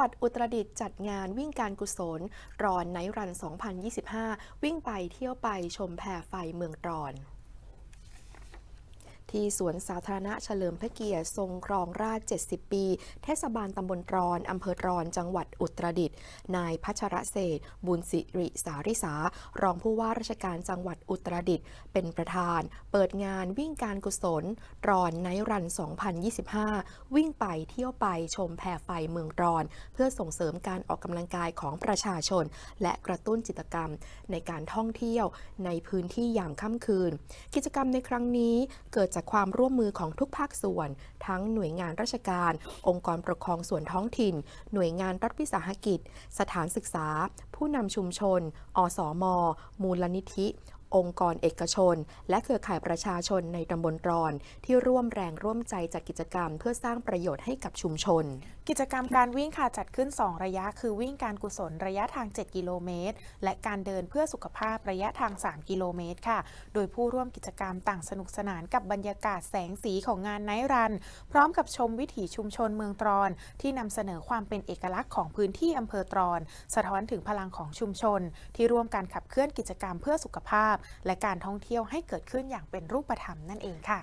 วัดอุตรดิตถ์จัดงานวิ่งการกุศลรอนไนรัน 2025 วิ่งไปเที่ยวไปชมแผ่ไฟเมืองตรอน ที่สวนสาธารณะเฉลิมพระเกียรติทรงครองราช 70 ปี เทศบาลตำบลตรอนอำเภอตรอน จังหวัดอุตรดิตถ์ นายพัชรเศษบุญสิริสาริสา รองผู้ว่าราชการจังหวัดอุตรดิตถ์ เป็นประธาน เปิดงานวิ่งการกุศลรอนไนรัน 2025 วิ่งไปเที่ยวไปชมแผ่ไฟเมืองตรอน เพื่อส่งเสริมการออกกำลังกายของประชาชน และกระตุ้นจิตกรรม ในการท่องเที่ยวในพื้นที่ยามค่ำคืน กิจกรรมในครั้งนี้เกิดจากความร่วมมือของทุกภาคส่วน ทั้งหน่วยงานราชการ องค์กรปกครองส่วนท้องถิ่น หน่วยงานรัฐวิสาหกิจ สถานศึกษา ผู้นำชุมชน อสมมูลนิธิ องค์กรเอกชน และเครือข่ายประชาชนในตำบลรอน ที่ร่วมแรงร่วมใจจัดกิจกรรม เพื่อสร้างประโยชน์ให้กับชุมชน กิจกรรมการวิ่งค่ะจัดขึ้น 2 ระยะ คือวิ่งการกุศลระยะทาง 7 กิโลเมตร และการเดินเพื่อสุขภาพระยะทาง 3 กิโลเมตรค่ะ โดยผู้ร่วมกิจกรรมต่างสนุกสนานกับบรรยากาศแสงสีของงานไนท์รัน พร้อมกับชมวิถีชุมชนเมืองตรอน ที่นำเสนอความเป็นเอกลักษณ์ของพื้นที่อำเภอตรอน สะท้อนถึงพลังของชุมชน ที่ร่วมการขับเคลื่อนกิจกรรมเพื่อสุขภาพ และการท่องเที่ยวให้เกิดขึ้นอย่างเป็นรูปธรรมนั่นเองค่ะ